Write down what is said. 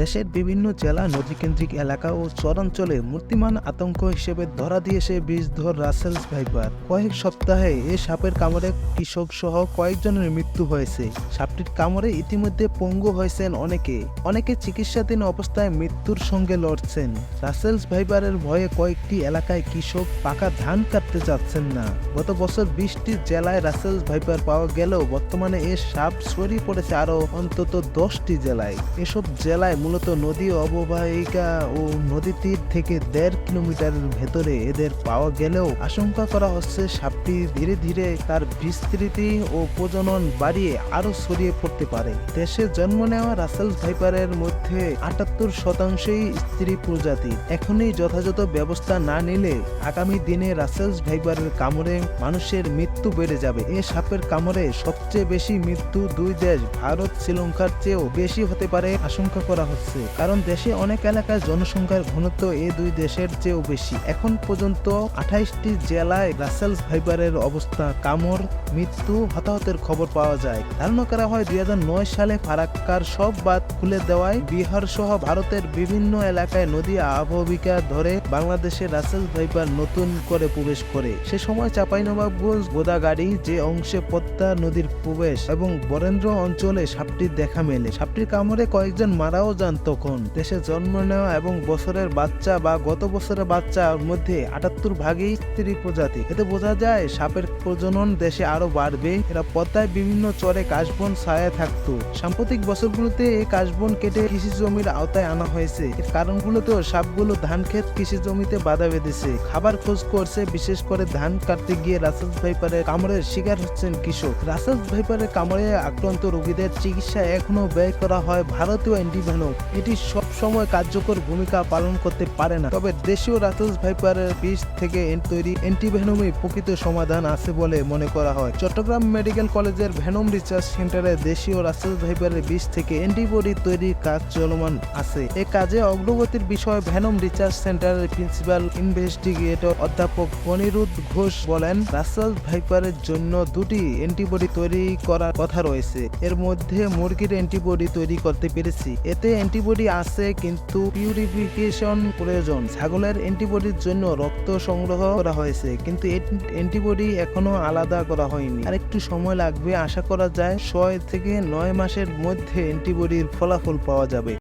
দেশের বিভিন্ন জেলা নদীকেন্দ্রিক এলাকা ও চরাঞ্চলে মূর্তিমান আতঙ্ক হিসেবে ধরা দিয়েছে বিষধর রাসেলস ভাইপার। কয়েক সপ্তাহে এ সাপের কামড়ে কৃষক সহ কয়েকজনের মৃত্যু হয়েছে। সাপটির কামড়ে ইতিমধ্যে পঙ্গু হয়েছেন অনেকে। অনেকে চিকিৎসাধীন অবস্থায় মৃত্যুর সঙ্গে লড়ছেন। রাসেলস ভাইপারের ভয়ে কয়েকটি এলাকায় কৃষক পাকা ধান কাটতে চাচ্ছেন না। গত বছর বিশটি জেলায় রাসেলস ভাইপার পাওয়া গেলেও বর্তমানে এ সাপ ছড়িয়ে পড়েছে আরও অন্তত দশটি জেলায়। এসব জেলায় মূলত নদী অববাহিকা ও নদী তীর থেকে দেড় কিলোমিটারের ভেতরে এদের পাওয়া গেলেও আশঙ্কা করা হচ্ছে সাপটি ধীরে ধীরে তার বিস্তৃতি ও প্রজনন বাড়িয়ে আরও ছড়িয়ে পড়তে পারে। দেশে জন্ম নেওয়া রাসেলস ভাইপারের মধ্যে আটাত্তর শতাংশই স্ত্রী প্রজাতি। এখনই যথাযথ ব্যবস্থা না নিলে আগামী দিনে রাসেলস ভাইপারের কামড়ে মানুষের মৃত্যু বেড়ে যাবে। এ সাপের কামড়ে সবচেয়ে বেশি মৃত্যু দুই দেশ, ভারত, শ্রীলঙ্কার চেয়েও বেশি হতে পারে, আশঙ্কা করা হচ্ছে। কারণ দেশে অনেক এলাকায় জনসংখ্যার ঘনত্ব এই দুই দেশের চেয়েও বেশি। এখন পর্যন্ত আঠাইশটি জেলায় রাসেলস ভাইপারের অবস্থা কামড় মৃত্যু, হতাহতের খবর পাওয়া যায়। ধারণা করা হয় দুই হাজার নয় সালে ফারাক্কার সব বাদ খুলে দেওয়ায় বিহার সহ ভারতের বিভিন্ন এলাকায় নদী আবহবিকা ধরে বাংলাদেশে রাসেল ভাইপার নতুন করে প্রবেশ করে। সে সময় চাঁপাইনবাবগঞ্জ গোদাগাড়ি যে অংশে পদ্মা নদীর প্রবেশ এবং বরেন্দ্র অঞ্চলে সাপটির দেখা মেলে। সাপটির কামড়ে কয়েকজন মারাও যান তখন। দেশে জন্ম নেওয়া এবং বছরের বাচ্চা বা গত বছরের বাচ্চার মধ্যে আটাত্তর ভাগই স্ত্রী প্রজাতি। এতে বোঝা যায়, সাপের প্রজনন দেশে আরও বাড়বে। এরা পদ্মায় বিভিন্ন চরে কাশবন ছায়া থাকতো। সাম্প্রতিক বছরগুলোতে এই কাশবন কেটে কৃষি জমির আওতায় আনা হয়েছে। এর কারণগুলোতেও সাপগুলো ধান ক্ষেত কৃষি জমিতে বাধা বেঁধেছে। খাবার খোঁজ করছে, বিশেষ করে ধান কাটতে গিয়ে রাসেলস ভাইপারের কামড়ের শিকার হচ্ছেন কৃষক। রাসেলস ভাইপারের কামড়ে আক্রান্ত রোগীদের চিকিৎসা এখনও ব্যয় করা হয় ভারতীয় অ্যান্টিভেনম এটি সব সময় কার্যকর ভূমিকা পালন করতে পারে না। তবে দেশীয় রাসেলস ভাইপারের বিষ থেকে তৈরি অ্যান্টিভেনমই প্রকৃত সমাধান আছে বলে মনে করা হয়। চট্টগ্রাম মেডিকেল কলেজের ভেনম রিসার্চ সেন্টারে দেশীয় রাসেলস ভাইপারের বিষ থেকে অ্যান্টিবডি তৈরির কাজ চলমান আছে। এ কাজে অগ্রগতির বিষয়ে ভেনম রিসার্চ সেন্টারের প্রিন্সিপাল ইনভেস্টিগেটর অধ্যাপক অনিরুদ্ধ ঘোষ বলেন রাসেল ভাইপারের জন্য দুটি অ্যান্টিবডি তৈরি করার কথা রয়েছে। এর মধ্যে মুরগির অ্যান্টিবডি তৈরি করতে পেরেছি। এতে অ্যান্টিবডি আছে, কিন্তু পিউরিফিকেশন প্রয়োজন। ছাগলের অ্যান্টিবডির জন্য রক্ত সংগ্রহ করা হয়েছে, কিন্তু অ্যান্টিবডি এখনও আলাদা করা হয়নি। আর একটু সময় লাগবে, আশা করা যায় ছয় থেকে নয় মাসের মধ্যে অ্যান্টিবডির ফলাফল পাওয়া যাবে।